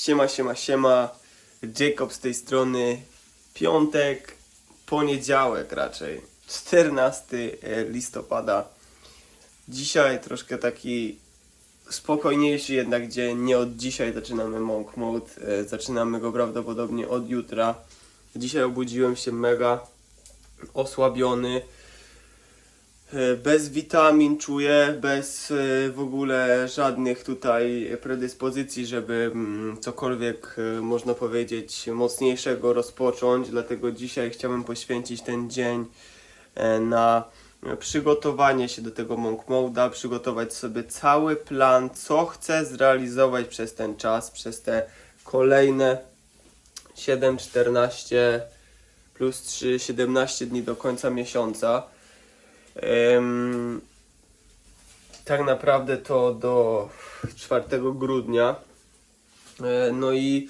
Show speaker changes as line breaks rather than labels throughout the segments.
Siema, siema, siema. Jacob z tej strony. Piątek, poniedziałek raczej. 14 listopada. Dzisiaj troszkę taki spokojniejszy jednak dzień. Nie od dzisiaj zaczynamy Monk Mode. E, Zaczynamy go prawdopodobnie od jutra. Dzisiaj obudziłem się mega osłabiony. E, Bez witamin czuję, bez e, w ogóle żadnych tutaj predyspozycji, żeby mm, cokolwiek e, można powiedzieć mocniejszego rozpocząć. Dlatego dzisiaj chciałbym poświęcić ten dzień na przygotowanie się do tego Monk Mode'a, przygotować sobie cały plan, co chcę zrealizować przez ten czas, przez te kolejne 7, 14 plus 3, 17 dni do końca miesiąca. Tak naprawdę to do 4 grudnia. E, No i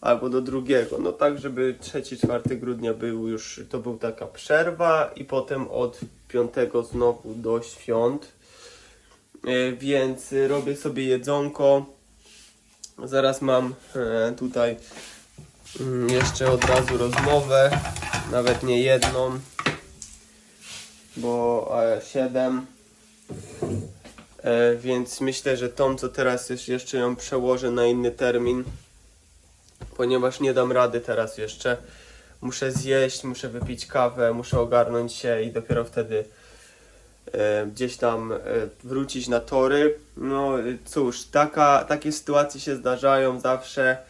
albo do drugiego. No tak, żeby 3-4 grudnia był już, to był taka przerwa i potem od 5 znowu do świąt. E, Więc robię sobie jedzonko. Zaraz mam e, tutaj mm, jeszcze od razu rozmowę, nawet nie jedną bo e, 7. E, więc myślę, że tą, co teraz jest, jeszcze ją przełożę na inny termin, ponieważ nie dam rady teraz jeszcze. Muszę zjeść, muszę wypić kawę, muszę ogarnąć się i dopiero wtedy e, gdzieś tam e, wrócić na tory. No e, cóż, taka, takie sytuacje się zdarzają zawsze.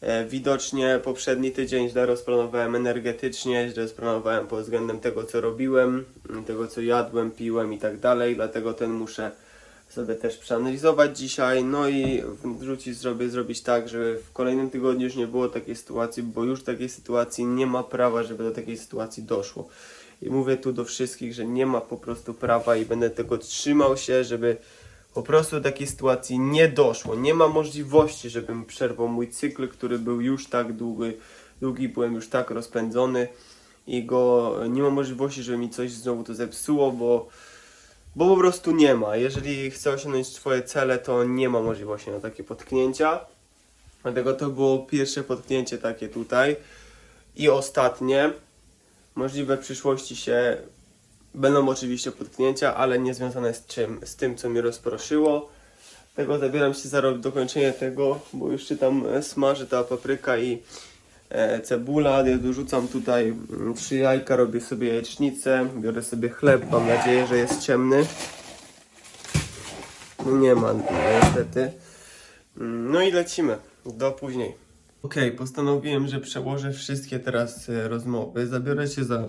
E, Widocznie poprzedni tydzień źle rozplanowałem energetycznie, źle rozplanowałem pod względem tego, co robiłem, m, tego, co jadłem, piłem i tak dalej, dlatego ten muszę sobie też przeanalizować dzisiaj, no i wrzucić, zrobię, zrobić tak, żeby w kolejnym tygodniu już nie było takiej sytuacji, bo już takiej sytuacji nie ma prawa, żeby do takiej sytuacji doszło. I mówię tu do wszystkich, że nie ma po prostu prawa i będę tego trzymał się, żeby po prostu do takiej sytuacji nie doszło. Nie ma możliwości, żebym przerwał mój cykl, który był już tak długi, długi byłem już tak rozpędzony i go nie ma możliwości, żeby mi coś znowu to zepsuło, bo, bo po prostu nie ma. Jeżeli chcę osiągnąć swoje cele, to nie ma możliwości na takie potknięcia. Dlatego to było pierwsze potknięcie takie tutaj i ostatnie. Możliwe w przyszłości się Będą oczywiście potknięcia, ale nie związane z czym, z tym, co mnie rozproszyło. Tego zabieram się za dokończenie tego, bo już się tam e, smaży ta papryka i e, cebula. Ja dorzucam tutaj mm, trzy jajka, robię sobie jajecznicę, biorę sobie chleb, mam nadzieję, że jest ciemny. No nie ma, niestety. Mm, No i lecimy. Do później. Okej, postanowiłem, że przełożę wszystkie teraz e, rozmowy. Zabiorę się za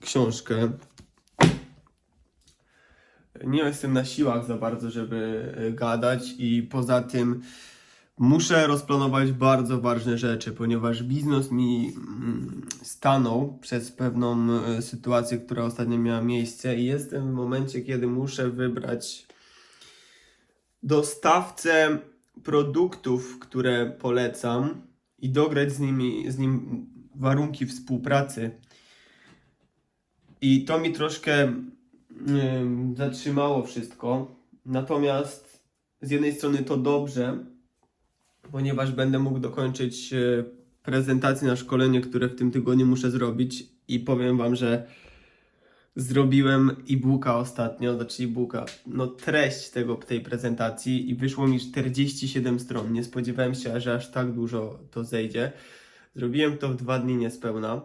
książkę. Nie jestem na siłach za bardzo, żeby e, gadać i poza tym muszę rozplanować bardzo ważne rzeczy, ponieważ biznes mi mm, stanął przez pewną e, sytuację, która ostatnio miała miejsce i jestem w momencie, kiedy muszę wybrać dostawcę produktów, które polecam i dograć z nimi z nim warunki współpracy. I to mi troszkę zatrzymało wszystko. Natomiast z jednej strony to dobrze, ponieważ będę mógł dokończyć e, prezentację na szkolenie, które w tym tygodniu muszę zrobić i powiem wam, że zrobiłem e-booka ostatnio, znaczy e-booka, no treść tego, tej prezentacji i wyszło mi 47 stron. Nie spodziewałem się, że aż tak dużo to zejdzie. Zrobiłem to w dwa dni niespełna.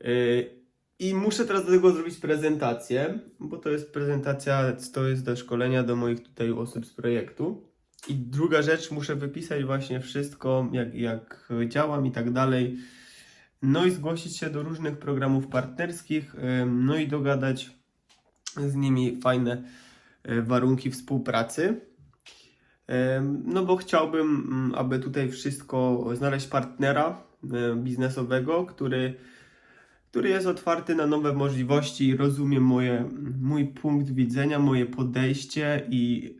Yy, I muszę teraz do tego zrobić prezentację, bo to jest prezentacja, to jest do szkolenia do moich tutaj osób z projektu. I druga rzecz, muszę wypisać właśnie wszystko, jak, jak działam i tak dalej. No i zgłosić się do różnych programów partnerskich, no i dogadać z nimi fajne y, warunki współpracy. No bo chciałbym, mm, aby tutaj wszystko znaleźć partnera y, biznesowego, który, który jest otwarty na nowe możliwości, rozumie moje, mój punkt widzenia, moje podejście i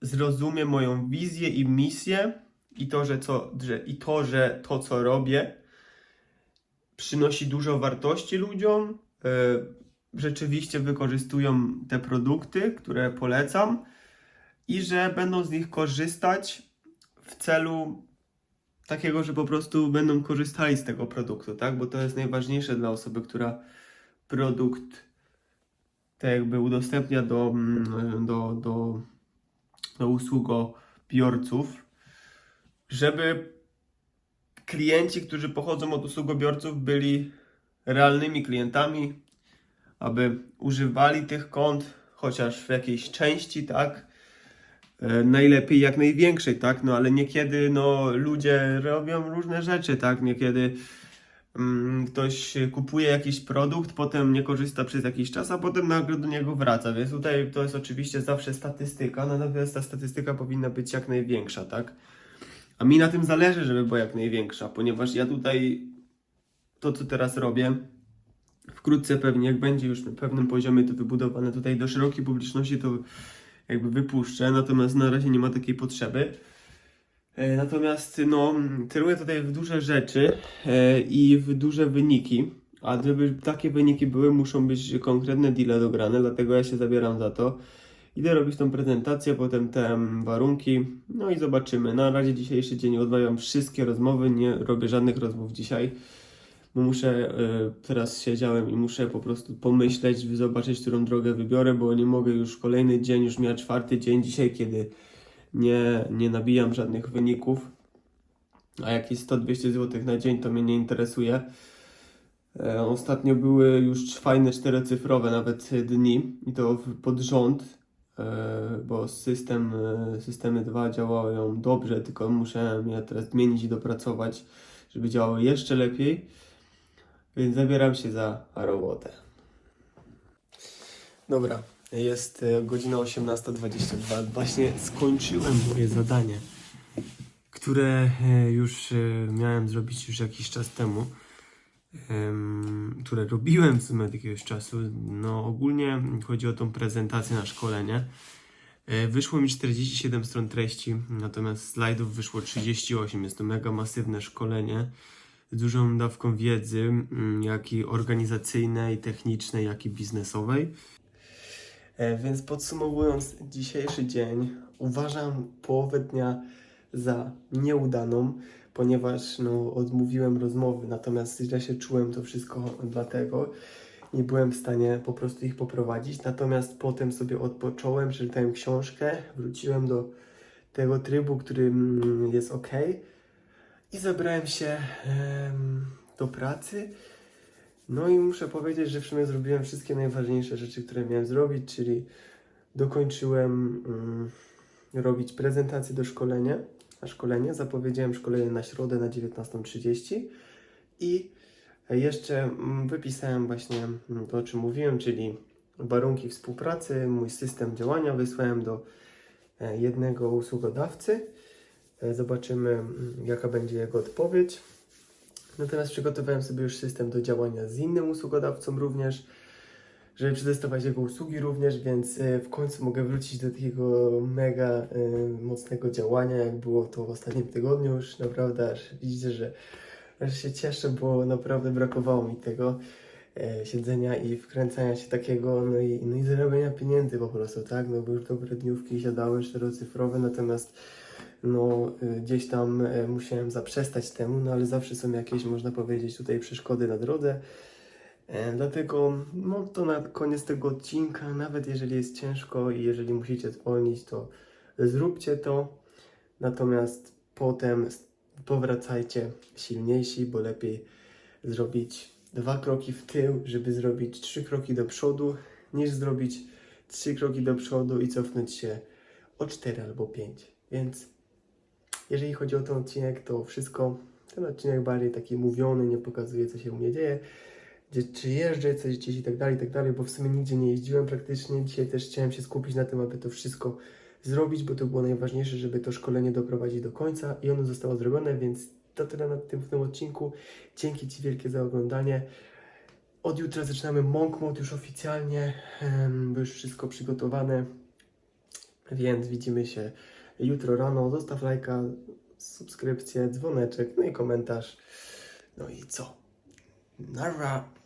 zrozumie moją wizję i misję i to, że, co, że, i to, że to, co robię, przynosi dużo wartości ludziom, e, rzeczywiście wykorzystują te produkty, które polecam i że będą z nich korzystać w celu takiego, że po prostu będą korzystali z tego produktu, tak? Bo to jest najważniejsze dla osoby, która produkt tak jakby udostępnia do, mm, do, do, do usługobiorców, żeby klienci, którzy pochodzą od usługobiorców, byli realnymi klientami, aby używali tych kont, chociaż w jakiejś części, tak? E, Najlepiej jak największej, tak? No ale niekiedy no, ludzie robią różne rzeczy, tak? Niekiedy mm, ktoś kupuje jakiś produkt, potem nie korzysta przez jakiś czas, a potem nagle do niego wraca. Więc tutaj to jest oczywiście zawsze statystyka, natomiast ta statystyka powinna być jak największa, tak? A mi na tym zależy, żeby była jak największa, ponieważ ja tutaj to, co teraz robię, wkrótce pewnie, jak będzie już na pewnym poziomie to wybudowane tutaj do szerokiej publiczności, to jakby wypuszczę, natomiast na razie nie ma takiej potrzeby. E, Natomiast no, celuję tutaj w duże rzeczy e, i w duże wyniki, a żeby takie wyniki były, muszą być konkretne deale dograne, dlatego ja się zabieram za to. Idę robić tą prezentację, potem te warunki, no i zobaczymy. Na razie dzisiejszy dzień odmawiam wszystkie rozmowy, nie robię żadnych rozmów dzisiaj, bo muszę, e, teraz siedziałem i muszę po prostu pomyśleć, zobaczyć, którą drogę wybiorę, bo nie mogę już kolejny dzień, już miał czwarty dzień dzisiaj, kiedy nie, nie nabijam żadnych wyników, a jakieś 100-200 zł na dzień to mnie nie interesuje. E, Ostatnio były już fajne czterocyfrowe nawet dni i to pod rząd, e, bo system, systemy 2 działają dobrze, tylko muszę je teraz zmienić i dopracować, żeby działały jeszcze lepiej. Więc zabieram się za robotę. Dobra, jest e, godzina 18.22. Właśnie skończyłem moje zadanie, które e, już e, miałem zrobić już jakiś czas temu. em, które robiłem w sumie od jakiegoś czasu. No ogólnie chodzi o tą prezentację na szkolenie. Wyszło mi 47 stron treści, natomiast slajdów wyszło 38. Jest to mega masywne szkolenie dużą dawką wiedzy, mm, jak i organizacyjnej, technicznej, jak i biznesowej. E, Więc podsumowując dzisiejszy dzień, uważam połowę dnia za nieudaną, ponieważ no, odmówiłem rozmowy, natomiast źle się czułem to wszystko dlatego. Nie byłem w stanie po prostu ich poprowadzić, natomiast potem sobie odpocząłem, przeczytałem książkę, wróciłem do tego trybu, który mm, jest ok i zabrałem się em, do pracy. No i muszę powiedzieć, że w sumie zrobiłem wszystkie najważniejsze rzeczy, które miałem zrobić, czyli dokończyłem mm, robić prezentację do szkolenia, na szkolenie, zapowiedziałem szkolenie na środę na 19.30 i jeszcze mm, wypisałem właśnie mm, to, o czym mówiłem, czyli warunki współpracy, mój system działania wysłałem do e, jednego usługodawcy. E, Zobaczymy, mm, jaka będzie jego odpowiedź. Natomiast przygotowałem sobie już system do działania z innym usługodawcą również, żeby przetestować jego usługi również, więc e, w końcu mogę wrócić do takiego mega e, mocnego działania, jak było to w ostatnim tygodniu już. Naprawdę aż widzicie, że aż się cieszę, bo naprawdę brakowało mi tego siedzenia i wkręcania się takiego, no i, no i zarabiania pieniędzy po prostu, tak? No bo już dobre dniówki siadały czterocyfrowe, natomiast no y, gdzieś tam e, musiałem zaprzestać temu, no ale zawsze są jakieś, można powiedzieć, tutaj przeszkody na drodze. E, Dlatego, no to na koniec tego odcinka, nawet jeżeli jest ciężko i jeżeli musicie zwolnić, to zróbcie to. Natomiast potem powracajcie silniejsi, bo lepiej zrobić dwa kroki w tył, żeby zrobić trzy kroki do przodu, niż zrobić trzy kroki do przodu i cofnąć się o cztery albo pięć. Więc jeżeli chodzi o ten odcinek, to wszystko. Ten odcinek bardziej taki mówiony, nie pokazuje, co się u mnie dzieje, gdzie, czy jeżdżę, coś gdzieś i tak dalej, i tak dalej, bo w sumie nigdzie nie jeździłem praktycznie. Dzisiaj też chciałem się skupić na tym, aby to wszystko zrobić, bo to było najważniejsze, żeby to szkolenie doprowadzić do końca i ono zostało zrobione, więc to tyle na tym, w tym odcinku. Dzięki Ci wielkie za oglądanie. Od jutra zaczynamy Monk Mode już oficjalnie, bo już wszystko przygotowane, więc widzimy się jutro rano. Zostaw lajka, subskrypcję, dzwoneczek, no i komentarz. No i co? Nara!